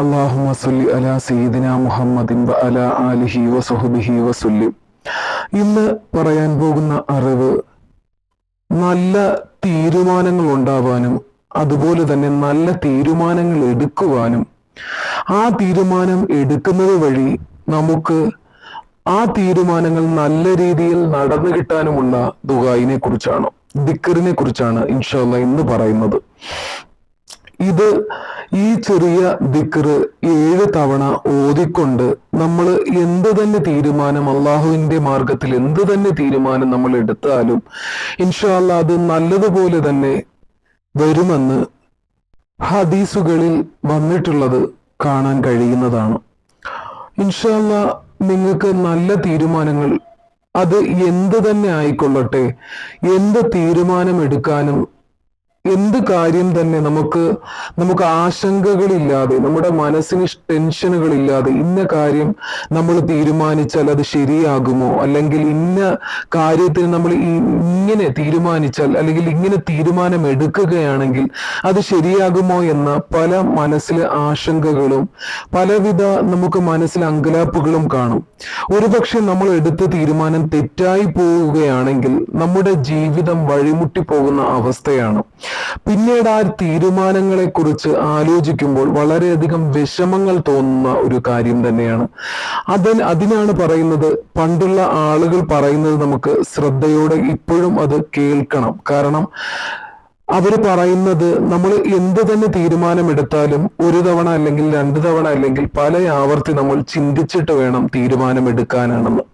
അള്ളാഹുമ സല്ലി അലാ സീദിന മുഹമ്മദിൻ വ അലാ ആലിഹി വസുഹബിഹി വസുല്ലിം ഇന്ന് പറയാൻ പോകുന്ന അറിവ് നല്ല തീരുമാനങ്ങൾ ഉണ്ടാവാനും അതുപോലെ തന്നെ നല്ല തീരുമാനങ്ങൾ എടുക്കുവാനും. ആ തീരുമാനം എടുക്കുന്നത് വഴി നമുക്ക് ആ തീരുമാനങ്ങൾ നല്ല രീതിയിൽ നടന്നു കിട്ടാനുമുള്ള ദുബായിനെ കുറിച്ചാണ് ദിക്കറിനെ കുറിച്ചാണ് ഇൻഷാല്ല ഇന്ന് പറയുന്നത്. ഇത് ഈ ചെറിയ ദിക്റ് ഏഴ് തവണ ഓതിക്കൊണ്ട് നമ്മൾ എന്ത് തന്നെ തീരുമാനം അള്ളാഹുവിന്റെ മാർഗത്തിൽ എന്ത് തന്നെ തീരുമാനം നമ്മൾ എടുത്താലും ഇൻഷാല്ല അത് നല്ലതുപോലെ തന്നെ വരുമെന്ന് ഹദീസുകളിൽ വന്നിട്ടുള്ളത് കാണാൻ കഴിയുന്നതാണ്. ഇൻഷാല്ല നിങ്ങൾക്ക് നല്ല തീരുമാനങ്ങൾ അത് എന്ത് തന്നെ ആയിക്കൊള്ളട്ടെ എന്ത് തീരുമാനം എടുക്കാനും എന്ത് കാര്യം തന്നെ നമുക്ക് നമുക്ക് ആശങ്കകളില്ലാതെ നമ്മുടെ മനസ്സിന് ടെൻഷനുകളില്ലാതെ ഇന്ന കാര്യം നമ്മൾ തീരുമാനിച്ചാൽ അത് ശരിയാകുമോ? അല്ലെങ്കിൽ ഇന്ന കാര്യത്തിൽ നമ്മൾ ഇങ്ങനെ തീരുമാനിച്ചാൽ അല്ലെങ്കിൽ ഇങ്ങനെ തീരുമാനം എടുക്കുകയാണെങ്കിൽ അത് ശരിയാകുമോ എന്ന പല മനസ്സിലെ ആശങ്കകളും പലവിധ നമുക്ക് മനസ്സിൽ അങ്കലാപ്പുകളും കാണും. ഒരുപക്ഷെ നമ്മൾ എടുത്ത തീരുമാനം തെറ്റായി പോവുകയാണെങ്കിൽ നമ്മുടെ ജീവിതം വഴിമുട്ടി പോകുന്ന അവസ്ഥയാണ്. പിന്നീട് ആ തീരുമാനങ്ങളെ കുറിച്ച് ആലോചിക്കുമ്പോൾ വളരെയധികം വിഷമങ്ങൾ തോന്നുന്ന ഒരു കാര്യം തന്നെയാണ്. അത് അതിനാണ് പറയുന്നത് പണ്ടുള്ള ആളുകൾ പറയുന്നത് നമുക്ക് ശ്രദ്ധയോടെ ഇപ്പോഴും അത് കേൾക്കണം. കാരണം അവർ പറയുന്നത് നമ്മൾ എന്ത് തന്നെ തീരുമാനമെടുത്താലും ഒരു തവണ അല്ലെങ്കിൽ രണ്ട് തവണ അല്ലെങ്കിൽ പല ആവർത്തി നമ്മൾ ചിന്തിച്ചിട്ട് വേണം തീരുമാനമെടുക്കാനാണെന്ന്.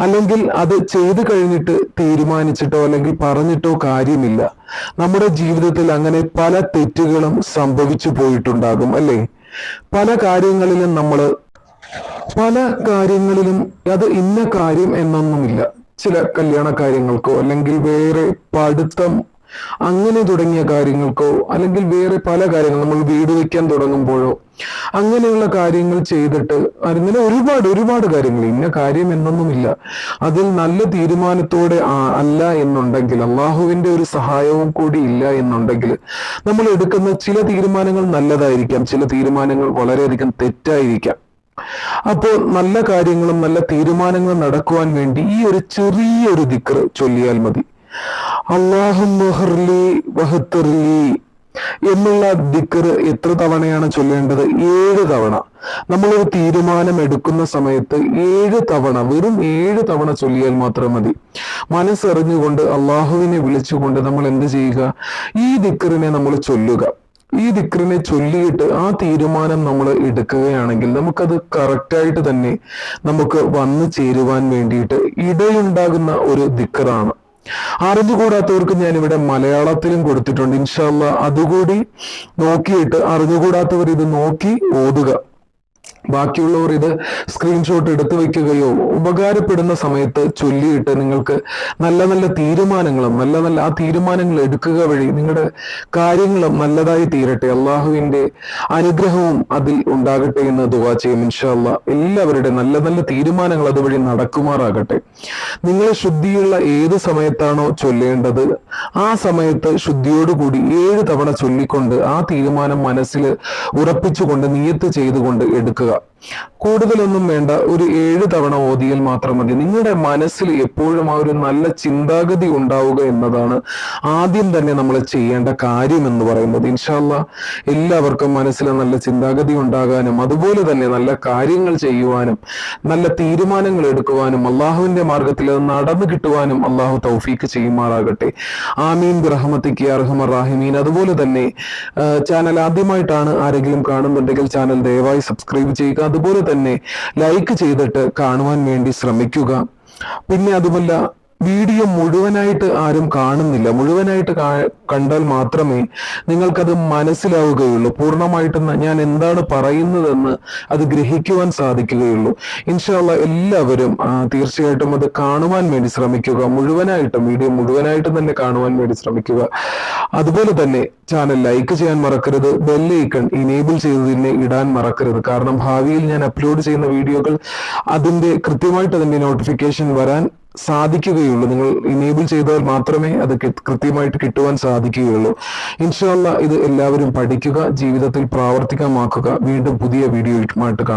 അല്ലെങ്കിൽ അത് ചെയ്തു കഴിഞ്ഞിട്ട് തീരുമാനിച്ചിട്ടോ അല്ലെങ്കിൽ പറഞ്ഞിട്ടോ കാര്യമില്ല. നമ്മുടെ ജീവിതത്തിൽ അങ്ങനെ പല തെറ്റുകളും സംഭവിച്ചു പോയിട്ടുണ്ടാകും അല്ലേ? പല കാര്യങ്ങളിലും നമ്മൾ പല കാര്യങ്ങളിലും അത് ഇന്ന കാര്യം എന്നൊന്നുമില്ല. ചില കല്യാണ കാര്യങ്ങൾക്കോ അല്ലെങ്കിൽ വേറെ പഠിത്തം അങ്ങനെ തുടങ്ങിയ കാര്യങ്ങൾക്കോ അല്ലെങ്കിൽ വേറെ പല കാര്യങ്ങൾ നമ്മൾ വീട് വയ്ക്കാൻ തുടങ്ങുമ്പോഴോ അങ്ങനെയുള്ള കാര്യങ്ങൾ ചെയ്തിട്ട് അങ്ങനെ ഒരുപാട് ഒരുപാട് കാര്യങ്ങൾ. ഇന്ന കാര്യം എന്നൊന്നുമില്ല. അതിൽ നല്ല തീരുമാനത്തോടെ അല്ല എന്നുണ്ടെങ്കിൽ അള്ളാഹുവിന്റെ ഒരു സഹായവും കൂടി ഇല്ല എന്നുണ്ടെങ്കിൽ നമ്മൾ എടുക്കുന്ന ചില തീരുമാനങ്ങൾ നല്ലതായിരിക്കാം. ചില തീരുമാനങ്ങൾ വളരെയധികം തെറ്റായിരിക്കാം. അപ്പോൾ നല്ല കാര്യങ്ങളും നല്ല തീരുമാനങ്ങളും നടക്കുവാൻ വേണ്ടി ഈ ഒരു ചെറിയൊരു ദിക്ർ ചൊല്ലിയാൽ മതി. അള്ളാഹും എന്നുള്ള ദിക്കർ എത്ര തവണയാണ് ചൊല്ലേണ്ടത്? ഏഴ് തവണ. നമ്മളൊരു തീരുമാനം എടുക്കുന്ന സമയത്ത് ഏഴ് തവണ വെറും ഏഴ് തവണ ചൊല്ലിയാൽ മാത്രം മതി. മനസ്സറിഞ്ഞുകൊണ്ട് അള്ളാഹുവിനെ വിളിച്ചുകൊണ്ട് നമ്മൾ എന്ത് ചെയ്യുക? ഈ ദിക്കറിനെ നമ്മൾ ചൊല്ലുക. ഈ ദിക്റിനെ ചൊല്ലിയിട്ട് ആ തീരുമാനം നമ്മൾ എടുക്കുകയാണെങ്കിൽ നമുക്കത് കറക്റ്റായിട്ട് തന്നെ നമുക്ക് വന്നു ചേരുവാൻ വേണ്ടിയിട്ട് ഇടയുണ്ടാകുന്ന ഒരു ദിക്റാണ് അറിഞ്ഞുകൂടാത്തവർക്ക് ഞാൻ ഇവിടെ മലയാളത്തിലും കൊടുത്തിട്ടുണ്ട്. ഇൻഷാല്ല അതുകൂടി നോക്കിയിട്ട് അറിഞ്ഞുകൂടാത്തവർ ഇത് നോക്കി ഓതുക. ബാക്കിയുള്ളവർ ഇത് സ്ക്രീൻഷോട്ട് എടുത്തു വെക്കുകയോ ഉപകാരപ്പെടുന്ന സമയത്ത് ചൊല്ലിയിട്ട് നിങ്ങൾക്ക് നല്ല നല്ല തീരുമാനങ്ങളും നല്ല നല്ല ആ തീരുമാനങ്ങൾ എടുക്കുക വഴി നിങ്ങളുടെ കാര്യങ്ങളും നല്ലതായി തീരട്ടെ. അള്ളാഹുവിന്റെ അനുഗ്രഹവും അതിൽ ഉണ്ടാകട്ടെ എന്ന് ദുവാ ചെയ്യും ഇൻഷാല്ല എല്ലാവരുടെ നല്ല നല്ല തീരുമാനങ്ങൾ അതുവഴി നടക്കുമാറാകട്ടെ. നിങ്ങൾ ശുദ്ധിയുള്ള ഏത് സമയത്താണോ ചൊല്ലേണ്ടത് ആ സമയത്ത് ശുദ്ധിയോടുകൂടി ഏഴ് തവണ ചൊല്ലിക്കൊണ്ട് ആ തീരുമാനം മനസ്സിൽ ഉറപ്പിച്ചുകൊണ്ട് നിയത്ത് ചെയ്തുകൊണ്ട് എടുക്കുക. up. കൂടുതലൊന്നും വേണ്ട ഒരു ഏഴ് തവണ ഓതിയാൽ മാത്രം മതി. നിങ്ങളുടെ മനസ്സിൽ എപ്പോഴും ആ ഒരു നല്ല ചിന്താഗതി ഉണ്ടാവുക എന്നതാണ് ആദ്യം തന്നെ നമ്മൾ ചെയ്യേണ്ട കാര്യം എന്ന് പറയുന്നത്. ഇൻഷാല്ല എല്ലാവർക്കും മനസ്സിൽ നല്ല ചിന്താഗതി ഉണ്ടാകാനും അതുപോലെ തന്നെ നല്ല കാര്യങ്ങൾ ചെയ്യുവാനും നല്ല തീരുമാനങ്ങൾ എടുക്കുവാനും അള്ളാഹുവിന്റെ മാർഗത്തിൽ അത് നടന്നു കിട്ടുവാനും അള്ളാഹു തൗഫീക്ക് ചെയ്യുമാറാകട്ടെ. ആമീൻ. ബ്രഹ്മത്തിക്ക് അർഹമർ റാഹിമീൻ. അതുപോലെ തന്നെ ചാനൽ ആദ്യമായിട്ടാണ് ആരെങ്കിലും കാണുന്നുണ്ടെങ്കിൽ ചാനൽ ദയവായി സബ്സ്ക്രൈബ് ചെയ്യുക. അതുപോലെ തന്നെ ലൈക്ക് ചെയ്തിട്ട് കാണുവാൻ വേണ്ടി ശ്രമിക്കുക. പിന്നെ അതുമല്ല വീഡിയോ മുഴുവനായിട്ട് ആരും കാണുന്നില്ല. മുഴുവനായിട്ട് കണ്ടാൽ മാത്രമേ നിങ്ങൾക്കത് മനസ്സിലാവുകയുള്ളൂ. പൂർണമായിട്ട് ഞാൻ എന്താണ് പറയുന്നതെന്ന് അത് ഗ്രഹിക്കുവാൻ സാധിക്കുകയുള്ളൂ. ഇൻഷാല്ല എല്ലാവരും തീർച്ചയായിട്ടും അത് കാണുവാൻ വേണ്ടി ശ്രമിക്കുക. മുഴുവനായിട്ടും വീഡിയോ മുഴുവനായിട്ടും തന്നെ കാണുവാൻ വേണ്ടി ശ്രമിക്കുക. അതുപോലെ തന്നെ ചാനൽ ലൈക്ക് ചെയ്യാൻ മറക്കരുത്. ബെല്ലൈക്കൺ ഇനേബിൾ ചെയ്ത് തന്നെ ഇടാൻ മറക്കരുത്. കാരണം ഭാവിയിൽ ഞാൻ അപ്ലോഡ് ചെയ്യുന്ന വീഡിയോകൾ അതിന്റെ കൃത്യമായിട്ട് അതിന്റെ നോട്ടിഫിക്കേഷൻ വരാൻ സാധിക്കുകയുള്ളൂ. നിങ്ങൾ ഇനേബിൾ ചെയ്താൽ മാത്രമേ അത് കൃത്യമായിട്ട് കിട്ടുവാൻ സാധിക്കുകയുള്ളൂ. ഇൻഷാല്ല ഇത് എല്ലാവരും പഠിക്കുക ജീവിതത്തിൽ പ്രാവർത്തികമാക്കുക. വീണ്ടും പുതിയ വീഡിയോയുമായിട്ട് കാണാം.